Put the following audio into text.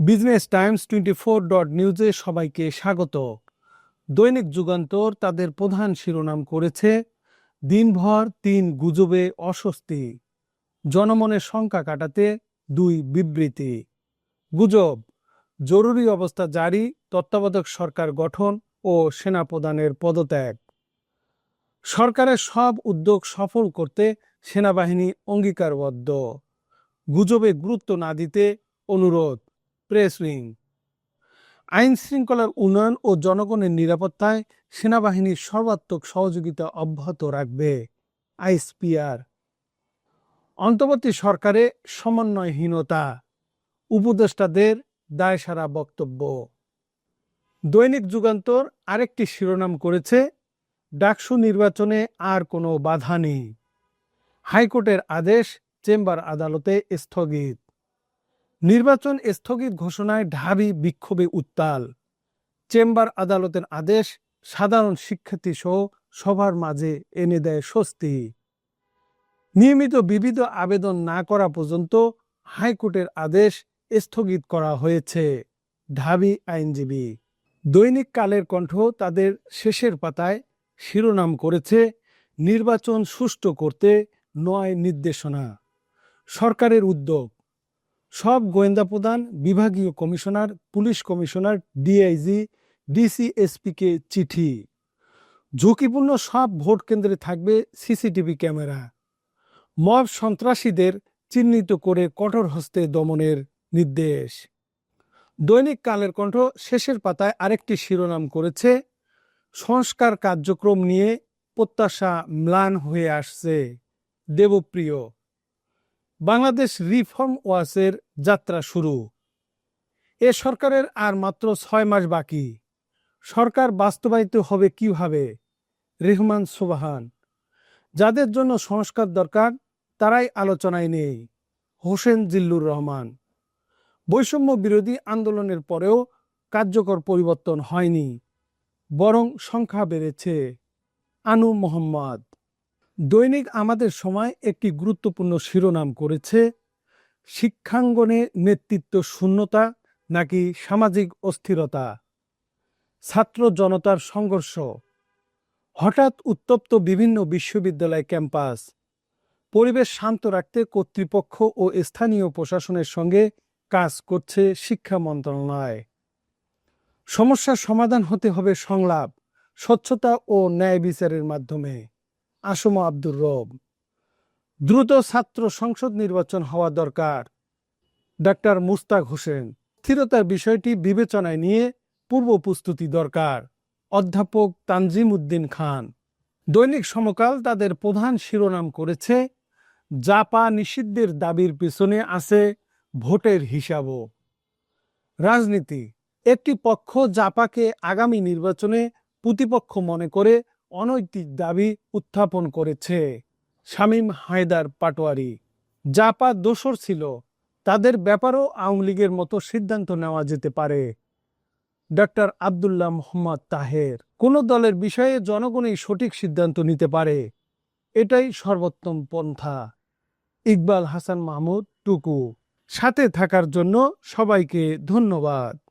Business times twenty four dot নিউজে সবাইকে স্বাগত। দৈনিক যুগান্তর তাদের প্রধান শিরোনাম করেছে, দিনভর তিন গুজবে অস্বস্তি জনমনের শঙ্কা কাটাতে দুই বিবৃতি। গুজব, জরুরি অবস্থা জারি, তত্ত্বাবধায়ক সরকার গঠন ও সেনাপ্রধানের পদত্যাগ। সরকারের সব উদ্যোগ সফল করতে সেনাবাহিনী অঙ্গীকারবদ্ধ। গুজবে গুরুত্ব না দিতে অনুরোধ। প্রেস উইং আইন শৃঙ্খলার উন্নয়ন ও জনগণের নিরাপত্তায় সেনাবাহিনীর সর্বাত্মক সহযোগিতা অব্যাহত রাখবে, আইএসপিআর। অন্তর্বর্তী সরকারে সমন্বয়হীনতা, উপদেষ্টাদের দায়সারা বক্তব্য। দৈনিক যুগান্তর আরেকটি শিরোনাম করেছে, ডাকসু নির্বাচনে আর কোনো বাধা নেই। হাইকোর্টের আদেশ চেম্বার আদালতে স্থগিত। নির্বাচন স্থগিত ঘোষণায় ঢাবি বিক্ষোভে উত্তাল। চেম্বার আদালতের আদেশ, সাধারণ শিক্ষার্থী সহ সবার মাঝে এনে দেয় স্বস্তি। নিয়মিত বিবিধ আবেদন না করা পর্যন্ত হাইকোর্টের আদেশ স্থগিত করা হয়েছে, ঢাবি আইনজীবী। দৈনিক কালের কণ্ঠ তাদের শেষের পাতায় শিরোনাম করেছে, নির্বাচন সুষ্ঠু করতে নয় নির্দেশনা। সরকারের উদ্যোগ। সব গোয়েন্দা প্রধান, বিভাগীয় কমিশনার, পুলিশ কমিশনার ডিআইজি ডিসিএসপিকে চিঠি। ঝুঁকিপূর্ণ সব ভোট কেন্দ্রে থাকবে সিসিটিভি ক্যামেরা। মব সন্ত্রাসীদের চিহ্নিত করে কঠোর হস্তে দমনের নির্দেশ। দৈনিক কালের কণ্ঠ শেষের পাতায় আরেকটি শিরোনাম করেছে, সংস্কার কার্যক্রম নিয়ে প্রত্যাশা ম্লান হয়ে আসছে। দেবপ্রিয় বাংলাদেশ রিফর্ম ওয়াচের যাত্রা শুরু। এ সরকারের আর মাত্র ছয় মাস বাকি। সরকার বাস্তবায়িত হবে কীভাবে? রেহমান সোবাহান। যাদের জন্য সংস্কার দরকার, তারাই আলোচনায় নেই। হোসেন জিল্লুর রহমান। বৈষম্য বিরোধী আন্দোলনের পরেও কার্যকর পরিবর্তন হয়নি, বরং সংখ্যা বেড়েছে। আনু মোহাম্মদ। দৈনিক আমাদের সময় একটি গুরুত্বপূর্ণ শিরোনাম করেছে, শিক্ষাঙ্গনে নেতৃত্ব শূন্যতা নাকি সামাজিক অস্থিরতা? ছাত্র জনতার সংঘর্ষ। হঠাৎ উত্তপ্ত বিভিন্ন বিশ্ববিদ্যালয় ক্যাম্পাস। পরিবেশ শান্ত রাখতে কর্তৃপক্ষ ও স্থানীয় প্রশাসনের সঙ্গে কাজ করছে শিক্ষা মন্ত্রণালয়। সমস্যার সমাধান হতে হবে সংলাপ, স্বচ্ছতা ও ন্যায় বিচারের মাধ্যমে। আসম আব্দুর রব। দ্রুত ছাত্র সংসদ নির্বাচন হওয়া দরকার। ডাক্তার মুস্তাক হোসেন, স্থিরতার বিষয়টি বিবেচনায় নিয়ে পূর্ব প্রস্তুতি দরকার। অধ্যাপক তানজিম উদ্দিন খান, দৈনিক সমকাল তাদের প্রধান শিরোনাম করেছে, জাপা নিষিদ্ধের দাবির পিছনে আছে ভোটের হিসাবও। রাজনীতি, একটি পক্ষ জাপাকে আগামী নির্বাচনে প্রতিপক্ষ মনে করে অনৈতিক দাবি উত্থাপন করেছে শামীম হায়দার পাটোয়ারি। জাপা দোসর ছিল, তাদের ব্যাপারও আওয়ামী লীগের মতো সিদ্ধান্ত নেওয়া যেতে পারে। ডক্টর আবদুল্লাহ মোহাম্মদ তাহের, কোন দলের বিষয়ে জনগণই সঠিক সিদ্ধান্ত নিতে পারে? এটাই সর্বোত্তম পন্থা। ইকবাল হাসান মাহমুদ, টুকু। সাথে থাকার জন্য সবাইকে ধন্যবাদ।